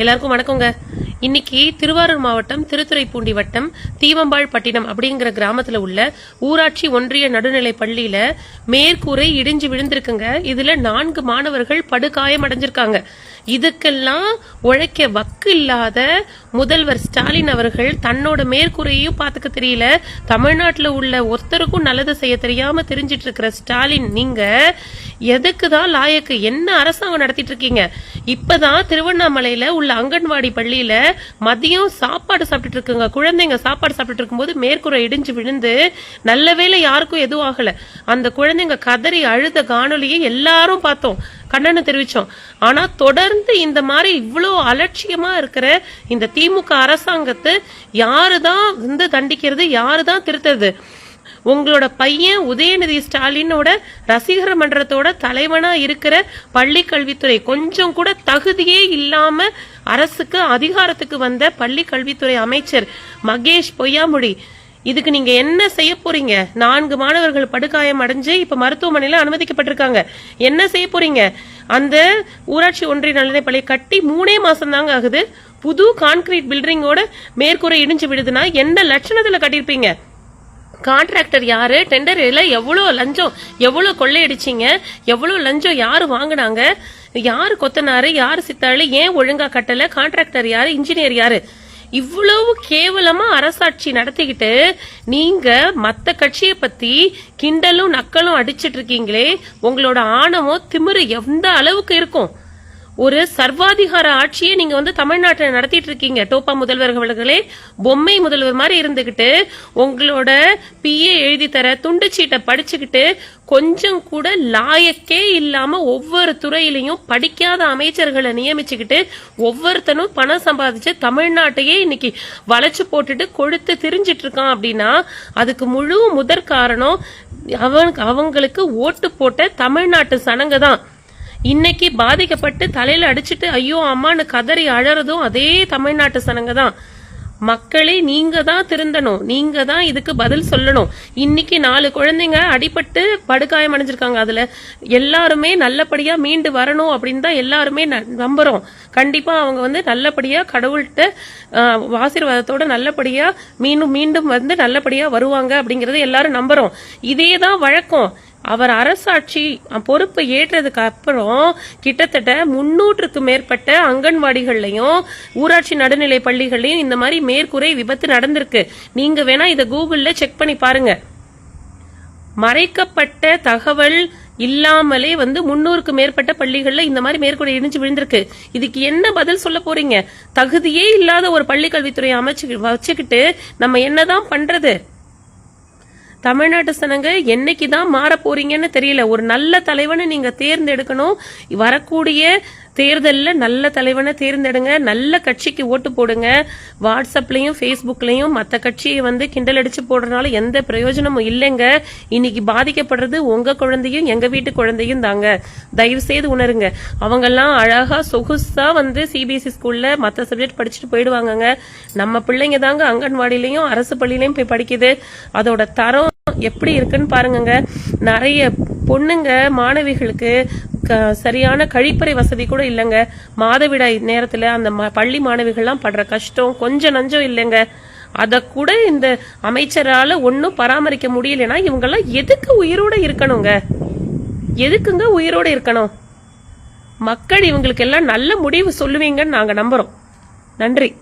எல்லாருக்கும் வணக்கங்க. இன்னைக்கு திருவாரூர் மாவட்டம் திருத்துறைப்பூண்டி வட்டம் தீவம்பாள் பட்டினம் அப்படிங்கிற கிராமத்துல உள்ள ஊராட்சி ஒன்றிய நடுநிலை பள்ளியில மேற்கூரை இடிஞ்சு விழுந்திருக்குங்க. இதுல நான்கு மாணவர்கள் படுகாயம் அடைஞ்சிருக்காங்க இதுக்கெல்லாம் உழைக்க வக்கு இல்லாத முதல்வர் ஸ்டாலின் அவர்கள் தன்னோட மேற்கூரையும் பார்த்துக்க தெரியல. தமிழ்நாட்டில் உள்ள ஒருத்தருக்கும் நல்லது செய்ய தெரியாம தெரிஞ்சிட்டு இருக்கிற ஸ்டாலின் நீங்க எதுக்கு தான் லாயக்கு என்ன அரசாங்கம் நடத்திட்டு இருக்கீங்க இப்பதான் திருவண்ணாமலையில உள்ள அங்கன்வாடி பள்ளியில மதியம் சாப்பாடு சாப்பிட்டுட்டு இருக்குங்க குழந்தைங்க சாப்பாடு சாப்பிட்டுட்டு இருக்கும்போது மேற்கூரை இடிஞ்சு விழுந்து நல்ல வேளை யாருக்கும் எதுவும் ஆகல. அந்த குழந்தைங்க கதறி அழுத காணொலியை எல்லாரும் பார்த்தோம். கண்டனம் தெரிவிச்சோம். ஆனா தொடர்ந்து இந்த மாதிரி இவ்வளோ அலட்சியமா இருக்கிற இந்த திமுக அரசாங்கத்தை யாருதான் வந்து தண்டிக்கிறது யாருதான் திருத்துறது? உங்களோட பையன் உதயநிதி ஸ்டாலினோட ரசிகர் மன்றத்தோட தலைவனா இருக்கிற பள்ளி கல்வித்துறை கொஞ்சம் கூட தகுதியே இல்லாம அரசுக்கு அதிகாரத்துக்கு வந்த பள்ளி கல்வித்துறை அமைச்சர் மகேஷ் பொய்யாமொழி இதுக்கு நீங்க என்ன செய்ய போறீங்க? நான்கு மாணவர்கள் படுகாயம் அடைஞ்சு இப்ப மருத்துவமனையில அனுமதிக்கப்பட்டிருக்காங்க. என்ன செய்ய போறீங்க? அந்த ஊராட்சி ஒன்றிய நலனைப்பள்ளி கட்டி மூணே மாசம் தாங்க ஆகுது. புது கான்கிரீட் பில்டிங்கோட மேற்கூரை இடிஞ்சு விடுதுன்னா என்ன லட்சணத்துல கட்டியிருப்பீங்க? கான்ட்ராக்டர் யாரு? டெண்டர்ல எவ்வளோ லஞ்சம் எவ்வளோ கொள்ளையடிச்சீங்க எவ்வளோ லஞ்சம் யாரு வாங்கினாங்க? யாரு கொத்தனாரு யாரு சித்தாளு ஏன் ஒழுங்கா கட்டல? கான்ட்ராக்டர் யாரு இன்ஜினியர் யாரு? இவ்வளவு கேவலமா அரசாட்சி நடத்திக்கிட்டு நீங்க மத்த கட்சியை பத்தி கிண்டலும் நக்கலும் அடிச்சிட்டு இருக்கீங்களே உங்களோட ஆணவம் திமிரு எந்த அளவுக்கு இருக்கும்? ஒரு சர்வாதிகார ஆட்சியை நீங்க வந்து தமிழ்நாட்டில் நடத்திட்டு இருக்கீங்க. டோப்பா முதல்வர்களே பொம்மை முதல்வர் மாதிரி இருந்துகிட்டு உங்களோட பிஏ எழுதி தர துண்டு சீட்டை படிச்சுக்கிட்டு கொஞ்சம் கூட லாயக்கே இல்லாம ஒவ்வொரு துறையிலையும் படிக்காத அமைச்சர்களை நியமிச்சுக்கிட்டு ஒவ்வொருத்தனும் பணம் சம்பாதிச்சு தமிழ்நாட்டையே இன்னைக்கு வளைச்சு போட்டுட்டு கொழுத்து திரிஞ்சிட்டு இருக்கான் அப்படின்னா அதுக்கு முழு முதற் காரணம் அவன் அவங்களுக்கு ஓட்டு போட்ட தமிழ்நாட்டு சனங்க தான் இன்னைக்கு பாதிக்கப்பட்டு தலையில அடிச்சிட்டு ஐயோ அம்மான்னு கதறி அழறதும் அதே தமிழ்நாட்டு சனங்க தான். மக்களே நீங்க தான் திருந்தணும். நீங்க தான் இதுக்கு பதில் சொல்லணும். இன்னைக்கு நாலு குழந்தைங்க அடிபட்டு படுகாயம் அடைஞ்சிருக்காங்க அதுல. எல்லாருமே நல்லபடியா மீண்டு வரணும் அப்படின்னு தான் எல்லாருமே ந- நம்புறோம். கண்டிப்பா அவங்க வந்து நல்லபடியா கடவுள்கிட்ட ஆசீர்வாதத்தோட நல்லபடியா மீண்டும் மீண்டும் வந்து நல்லபடியா வருவாங்க அப்படிங்கறத எல்லாரும் நம்புறோம். இதே தான் வழக்கம். அவர் அரசாட்சி பொறுப்பை ஏற்றதுக்கு அப்புறம் கிட்டத்தட்ட முன்னூற்றுக்கு மேற்பட்ட அங்கன்வாடிகள்லையும் ஊராட்சி நடுநிலை பள்ளிகள்லையும் இந்த மாதிரி மேற்கூரை விபத்து நடந்திருக்கு. நீங்க வேணா இதை கூகுள்ல செக் பண்ணி பாருங்க. மறைக்கப்பட்ட தகவல் இல்லாமலே வந்து முன்னூறுக்கு மேற்பட்ட பள்ளிகள்ல இந்த மாதிரி மேற்கூரை இடிஞ்சு விழுந்திருக்கு. இதுக்கு என்ன பதில் சொல்ல போறீங்க? தகுதியே இல்லாத ஒரு பள்ளிக்கல்வித்துறை அமைச்சு வச்சுக்கிட்டு நம்ம என்னதான் பண்றது? தமிழ்நாட்டு சனங்க என்னைக்கு தான் மாற போறீங்கன்னு தெரியல. ஒரு நல்ல தலைவனை நீங்க தேர்ந்தெடுக்கணும். வரக்கூடிய தேர்தலில் நல்ல தலைவனை தேர்ந்தெடுங்க நல்ல கட்சிக்கு ஓட்டு போடுங்க. வாட்ஸ்அப்லையும் ஃபேஸ்புக்லையும் மற்ற கட்சியை வந்து கிண்டல் அடிச்சு போடுறதுனால எந்த பிரயோஜனமும் இல்லைங்க. இன்னைக்கு பாதிக்கப்படுறது உங்க குழந்தையும் எங்க வீட்டு குழந்தையும் தாங்க. தயவு செய்து உணருங்க. அவங்கெல்லாம் அழகா சொகுசா வந்து சிபிஎஸ்சி ஸ்கூல்ல மற்ற சப்ஜெக்ட் படிச்சுட்டு போயிடுவாங்கங்க. நம்ம பிள்ளைங்க தாங்க அங்கன்வாடியிலையும் அரசு பள்ளியிலையும் போய் படிக்குது. அதோட தரம் எப்படி இருக்குன்னு பாருங்கங்க. நிறைய பொண்ணுங்க மாணவிகளுக்கு சரியான கழிப்பறை வசதி கூட இல்லைங்க. மாதவிடாய் நேரத்தில் அந்த ம- பள்ளி மாணவிகள்லாம் படுற கஷ்டம் கொஞ்சம் நஞ்சம் இல்லைங்க. அதை கூட இந்த அமைச்சரால் ஒன்றும் பராமரிக்க முடியலன்னா இவங்கெல்லாம் எதுக்கு உயிரோட இருக்கணுங்க? எதுக்குங்க உயிரோட இருக்கணும்? மக்கள் இவங்களுக்கு எல்லாம் நல்ல முடிவு சொல்லுவீங்கன்னு நாங்கள் நம்புகிறோம் நன்றி.